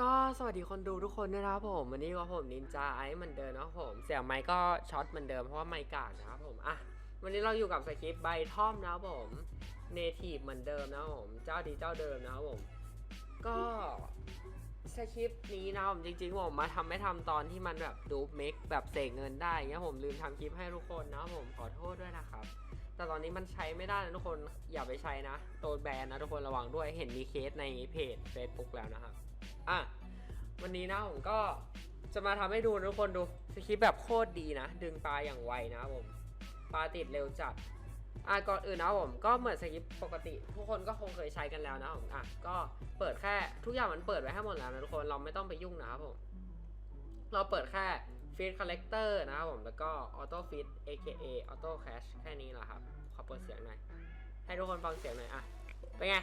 ก็สวัสดีคนดูทุกคนด้วยนะครับผมวันนี้ก็ผมนินจาไอซ์เหมือนเดิมนะครับผมเสียงไมค์ก็ช็อตเหมือนเดิมเพราะว่าไมค์กากนะครับผมอะวันนี้เราอยู่กับสคริปต์ใบท่อมนะครับผมเนทีฟเหมือนเดิมนะครับผมเจ้าดีเจ้าเดิมนะครับผมก็สคริปต์นี้นะผมจริงๆผมมาทำไม่ทำตอนที่มันแบบดูเมคแบบเสกเงินได้เงี้ยผมลืมทำคลิปให้ทุกคนนะครับผมขอโทษด้วยนะครับ แต่ตอนนี้มันใช้ไม่ได้นะทุกคนอย่าไปใช้นะโดนแบนนะทุกคนระวังด้วยเห็นมีเคสในเพจ Facebook แล้วนะครับ อะวันนี้นะผมก็จะมาทำให้ดูทุกคนดูสคริปแบบโคตรดีนะ ดึงปลาอย่างไวนะผมปลาติดเร็วจัดอะก่อนอื่นนะผมก็เหมือนสคริปปกติ ทุกคนก็คงเคยใช้กันแล้วนะผมอะก็เปิดแค่ทุกอย่างมันเปิดไว้ให้หมดแล้วนะทุกคนเราไม่ต้องไปยุ่งนะครับผมเราเปิดแค่ feed collector นะครับผมแล้วก็ auto feed aka auto cache แค่นี้แหละครับ ขอเปิดเสียงหน่อย ให้ทุกคนฟังเสียงหน่อยอะเป็นไง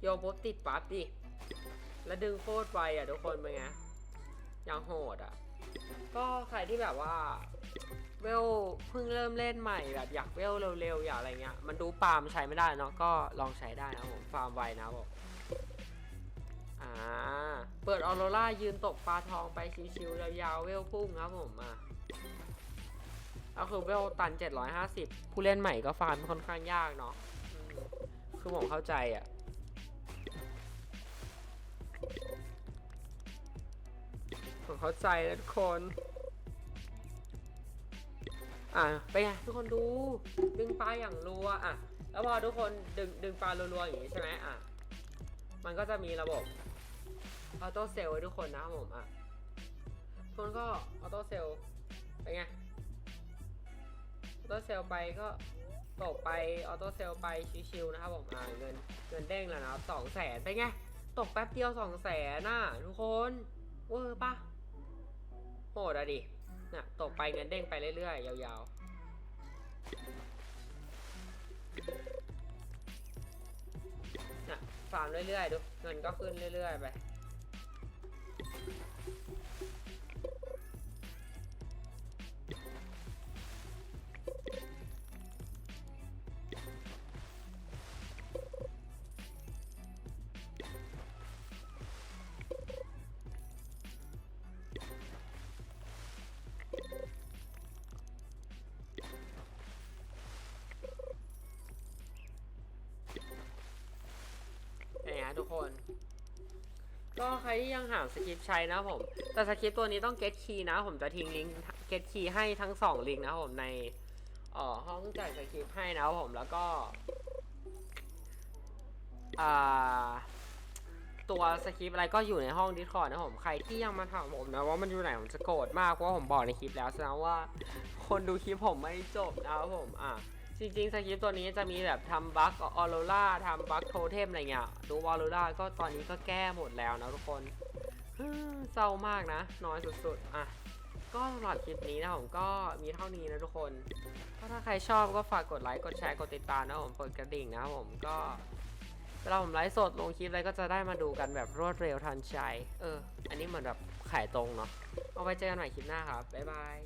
โยนปุ๊บติดปั๊บดิ แล้วดึงโคตรไวอะทุกคนเป็นไงยังโหดอะ ก็ใครที่แบบว่าเวลเพิ่งเริ่มเล่นใหม่แบบอยากเวลเร็วๆอยากอะไรเงี้ย มันดูปาล์มใช้ไม่ได้เนาะก็ลองใช้ได้นะผมฟาร์มไวนะผมอ่า เปิดออโรร่ายืนตกปลาทองไปชิวๆยาวๆเวลพุ่งครับผมอะก็คือเวลตัน 750 ผู้เล่นใหม่ก็ฟาร์มค่อนข้างยากเนาะคือผมเข้าใจอะ ผมเข้าใจแล้วทุกคน อะไปไงทุกคนดู ดึงปลาอย่างรัวอะ แล้วพอทุกคนดึงดึงปลารัวๆอย่างนี้ใช่ไหมอะ มันก็จะมีระบบออโต้เซลล์ให้ทุกคนนะครับผมอะทุกคนก็ออโต้เซลล์ไปไงออโต้เซลล์ไปก็ตกไปออโต้เซลล์ไปชิวๆนะครับผมอ่าเงินเงินเด้งแล้วนะสองแสนไปไงตกแป๊บเดียวสองแสนน่ะทุกคนเวอร์ปะ ดอะดิน่ะตกไปเงินเด้งไปเรื่อยๆ ยาวๆน่ะฟาร์มเรื่อยๆ ดู เงินก็ขึ้นเรื่อยๆ ไป ทุกคน ก็ใครที่ยังหาสคริปต์ใช้นะผม แต่สคริปต์ตัวนี้ต้อง get key นะ ผมจะทิ้งลิงก์ get key ให้ทั้ง 2 ลิงก์นะผมในเอ่อห้องจ่ายสคริปต์ให้นะผมแล้วก็อ่าตัวสคริปต์อะไรก็อยู่ในห้อง Discord นะผมใครที่ยังมาถามผมนะว่ามันอยู่ไหนผมจะโกรธมากเพราะผมบอกในคลิปแล้วแสดงว่า คนดูคลิปผมไม่จบนะครับผมอะ จริงๆสคริปต์ตัวนี้จะมีแบบทำบั๊กออโรล่าทำบั๊กโทเทมอะไรเงี้ยดูวอลโรล่าก็ตอนนี้ก็แก้หมดแล้วนะทุกคนเศร้ามากนะ น้อยสุดๆ อะ ก็สำหรับคลิปนี้นะผมก็มีเท่านี้นะทุกคนก็ถ้าใครชอบก็ฝากกดไลค์ กดแชร์ กดติดตามนะผมกดกระดิ่งนะผมก็เวลาผมไลฟ์สดลงคลิปอะไรก็จะได้มาดูกันแบบรวดเร็วทันใจ เออ อันนี้เหมือนแบบขายตรงเนาะ เอาไว้เจอกันใหม่คลิปหน้าครับ บ๊ายบาย